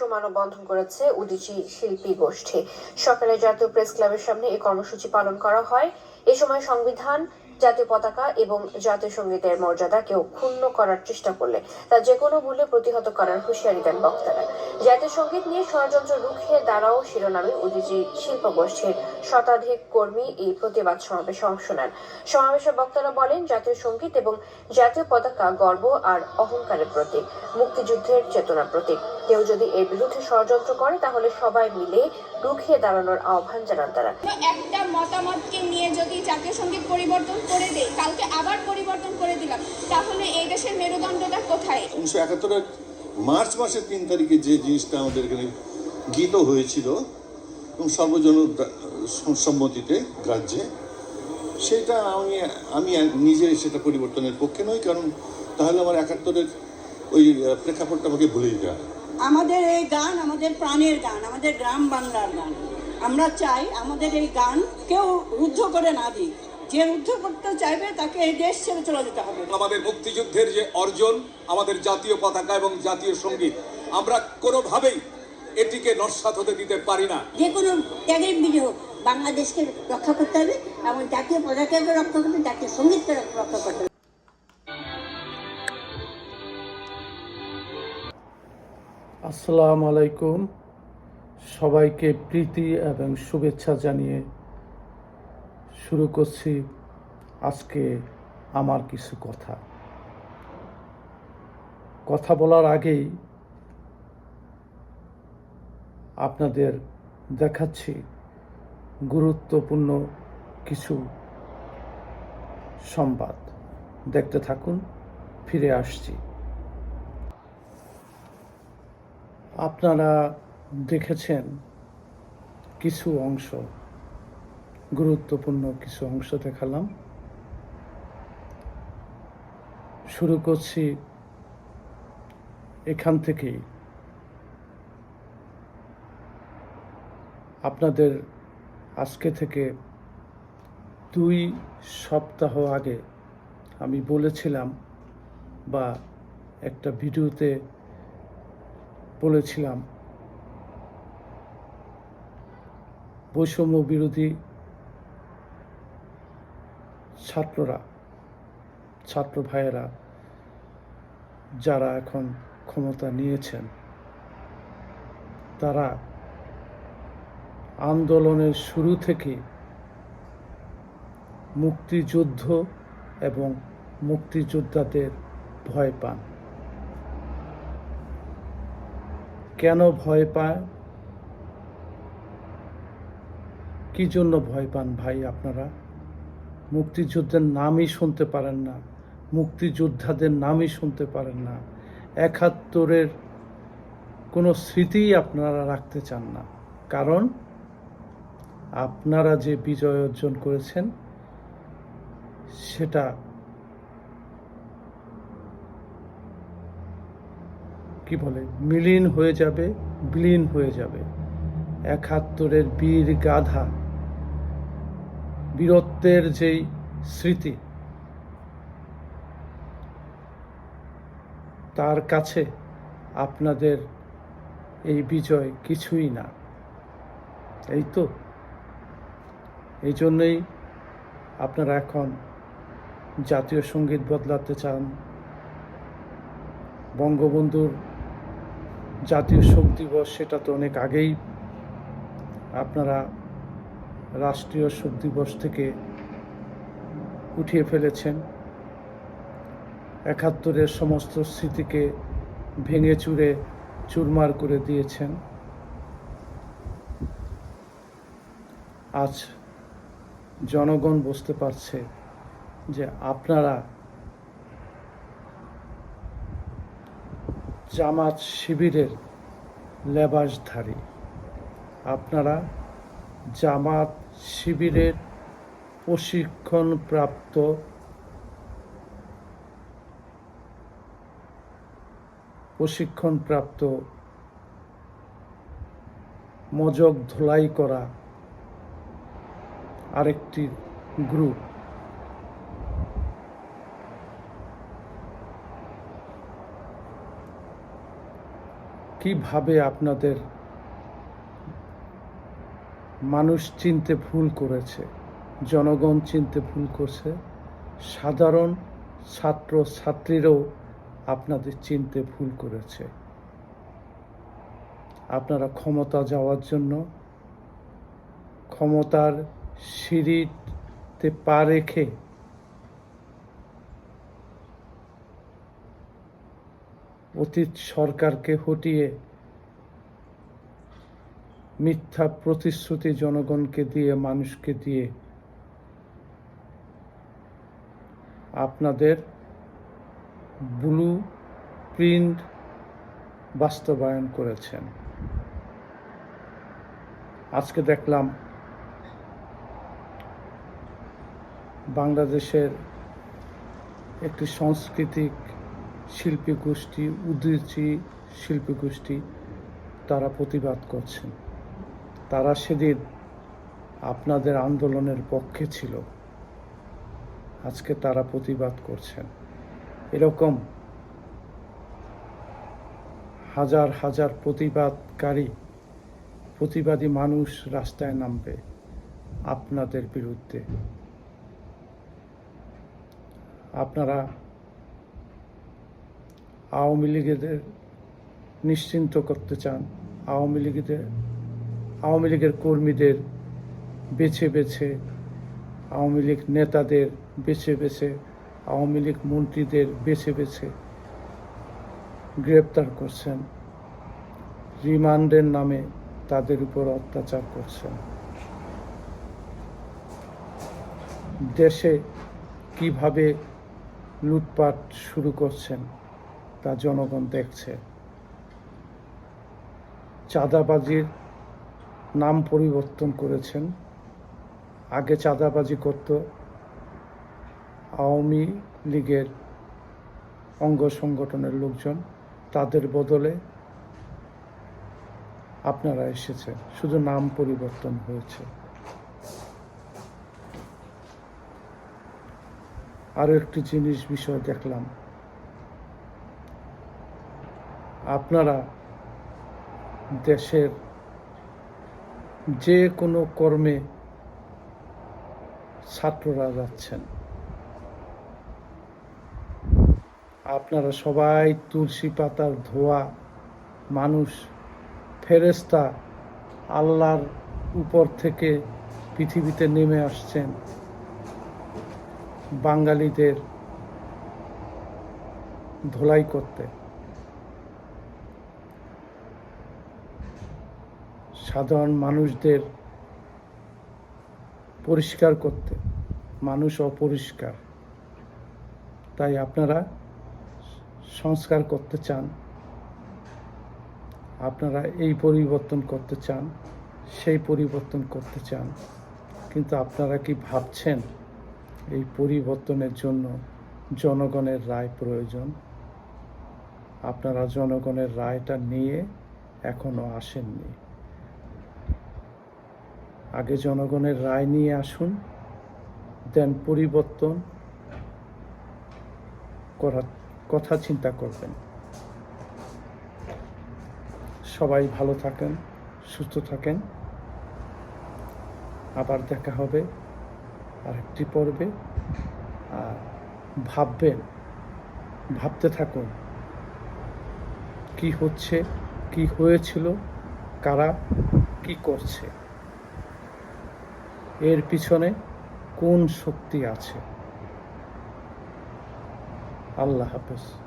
সমাবেশ বন্ধন করেছে উদীচী শিল্পী গোষ্ঠী। সকালে জাতীয় প্রেস ক্লাবের সামনে এই কর্মসূচি পালন করা হয়। এ সময় সংবিধান, জাতীয় পতাকা এবং জাতীয় সঙ্গীতের মর্যাদা কেউ ক্ষুণ্ণ করার চেষ্টা করলে তা যে কোনো মূল্যে প্রতিহত করার হুঁশিয়ারি দেন বক্তারা। জাতীয় সংগীত নিয়ে ষড়যন্ত্র রুখে দাঁড়াও শিরোনামে উদীচী শিল্প গোষ্ঠীর শতাধিক কর্মী এই প্রতিবাদ সমাবেশে অংশ নেন। সমাবেশে বক্তারা বলেন জাতীয় সংগীত এবং জাতীয় পতাকা গর্ব আর অহংকারের প্রতীক মুক্তিযুদ্ধের চেতনা প্রতীক। কেউ যদি এর বিরুদ্ধে ষড়যন্ত্র করে তাহলে সবাই মিলে রুখে দাঁড়ানোর আহ্বান জানান তারা। একটা মতামতকে নিয়ে যদি জাতীয় সংগীত পরিবর্তন করে দেয় কালকে আবার পরিবর্তন করে দিলাম তাহলে এই দেশের মেরুদণ্ডটা কোথায়? উনিশশো একাত্তরের মার্চ মাসের তিন তারিখে যে জিনিসটা আমাদের এখানে গীত হয়েছিল এবং সর্বজন সম্মতিতে গ্রাহ্যে, সেটা আমি আমি নিজে সেটা পরিবর্তনের পক্ষে নই, কারণ তাহলে আমার একাত্তরের ওই প্রেক্ষাপটটা আমাকে ভুলে হয়। আমাদের এই গান আমাদের প্রাণের গান, আমাদের গ্রাম বাংলার গান। আমরা চাই আমাদের এই গান কেউ রুদ্ধ করে না দিক। যে করতে চাইবে তাকে এই দেশ ছেড়ে চলে যেতে হবে। আমাদের মুক্তিযুদ্ধের যে অর্জন আমাদের জাতীয় পতাকা এবং জাতীয় সংগীত আমরা কোনোভাবেই এটিকে নস্বাত হতে দিতে পারি না। যে কোনো ত্যাগের বিজয় হোক বাংলাদেশকে রক্ষা করতে হবে এবং জাতীয় পতাকাকে রক্ষা করতে জাতীয় সঙ্গীতকে রক্ষা করতে হবে। আসসালামু আলাইকুম। সবাইকে প্রীতি এবং শুভেচ্ছা জানিয়ে শুরু করছি আজকে আমার কিছু কথা। কথা বলার আগেই আপনাদের দেখাচ্ছি গুরুত্বপূর্ণ কিছু সংবাদ। দেখতে থাকুন, ফিরে আসছি। আপনারা দেখেছেন কিছু অংশ গুরুত্বপূর্ণ কিছু অংশ দেখালাম। শুরু করছি এখান থেকেই। আপনাদের আজকে থেকে দুই সপ্তাহ আগে আমি বলেছিলাম বা একটা ভিডিওতে বলেছিলাম, বৈষম্য বিরোধী ছাত্ররা, ছাত্র ভাইয়েরা যারা এখন ক্ষমতা নিয়েছেন, তারা আন্দোলনের শুরু থেকে মুক্তিযুদ্ধ এবং মুক্তিযোদ্ধাদের ভয় পান। কেন ভয় পায়? কি জন্য ভয় পান ভাই আপনারা? মুক্তিযুদ্ধের নামই শুনতে পারেন না। মুক্তিযোদ্ধাদের নামই শুনতে পারেন না। একাত্তরের কোনো স্মৃতিই আপনারা রাখতে চান না। কারণ আপনারা যে বিজয় অর্জন করেছেন, সেটা কি বলে মিলিন হয়ে যাবে, বিলীন হয়ে যাবে। একাত্তরের বীর গাধা বীরত্বের যেই স্মৃতি, তার কাছে আপনাদের এই বিজয় কিছুই না। এই তো। এই জন্যই আপনারা এখন জাতীয় সংগীত বদলাতে চান। বঙ্গবন্ধুর জাতীয় শোক দিবস, সেটা তো অনেক আগেই। আপনারা রাষ্ট্রীয় শোক দিবস থেকে উঠিয়ে ফেলেছেন। একাত্তরের সমস্ত স্মৃতিকে ভেঙে চুরে চুরমার করে দিয়েছেন। আজ জনগণ বুঝতে পারছে যে আপনারা জামাত শিবিরের লেবাসধারী। আপনারা জামাত শিবিরের প্রশিক্ষণপ্রাপ্ত প্রশিক্ষণপ্রাপ্ত মজক ধোলাই করা আরেকটি গ্রুপ। কীভাবে আপনাদের মানুষ চিনতে ভুল করেছে, জনগণ চিনতে ভুল করছে, সাধারণ ছাত্র, ছাত্রীরাও আপনাদের চিনতে ভুল করেছে। আপনারা ক্ষমতা যাওয়ার জন্য ক্ষমতার সিঁড়িতে পা রেখে অতীত সরকারকে হটিয়ে মিথ্যা প্রতিশ্রুতি জনগণকে দিয়ে, মানুষকে দিয়ে। আপনাদের ব্লু প্রিন্ট বাস্তবায়ন করেছেন। আজকে দেখলাম বাংলাদেশের একটি সাংস্কৃতিক শিল্পী গোষ্ঠী উদীচী শিল্পী গোষ্ঠী তারা প্রতিবাদ করছেন। তারা সেদিন আপনাদের আন্দোলনের পক্ষে ছিল। আজকে তারা প্রতিবাদ করছেন। এরকম হাজার হাজার প্রতিবাদকারী, প্রতিবাদী মানুষ রাস্তায় নামবে আপনাদের বিরুদ্ধে। আপনারা আওয়ামী লীগেদের নিশ্চিন্ত করতে চান। আওয়ামী লীগেদের আওয়ামী লীগের কর্মীদের বেছে বেছে, আওয়ামী লীগ নেতাদের বেছে বেছে, আওয়ামী লীগ মন্ত্রীদের বেছে বেছে গ্রেপ্তার করছেন। রিমান্ডের নামে তাদের উপর অত্যাচার করছেন। দেশে কীভাবে লুটপাট শুরু করছেন তা জনগণ দেখছে। চাঁদাবাজির নাম পরিবর্তন করেছেন। আগে চাঁদাবাজি করত আওয়ামী লীগের অঙ্গ সংগঠনের লোকজন। তাদের বদলে আপনারা এসেছেন। শুধু নাম পরিবর্তন হয়েছে। আরও একটি জিনিস, বিষয় দেখলাম। আপনারা দেশের যে কোনো কর্মে ছাত্ররা যাচ্ছেন। আপনারা সবাই তুলসী পাতার ধোয়া, মানুষ ফেরেস্তা আল্লাহর উপর থেকে পৃথিবীতে নেমে আসছেন। বাঙালিদের ধোলাই করতে। সাধারণ মানুষদের পরিষ্কার করতে। মানুষ অপরিষ্কার। তাই আপনারা সংস্কার করতে চান। আপনারা এই পরিবর্তন করতে চান, সেই পরিবর্তন করতে চান। কিন্তু আপনারা কি ভাবছেন এই পরিবর্তনের জন্য জনগণের রায় প্রয়োজন? আপনারা জনগণের রায়টা নিয়ে এখনও আসেননি। আগে জনগণের রায় নিয়ে আসুন, দেন পরিবর্তন করার কথা চিন্তা করবেন। সবাই ভালো থাকেন, সুস্থ থাকেন। আবার দেখা হবে আরেকটি পর্বে। আর ভাববেন, ভাবতে থাকুন, কি হচ্ছে, কি হয়েছিল, কারা, কি করছে। এর পিছনে কোন শক্তি আছে? আল্লাহ হাফেজ।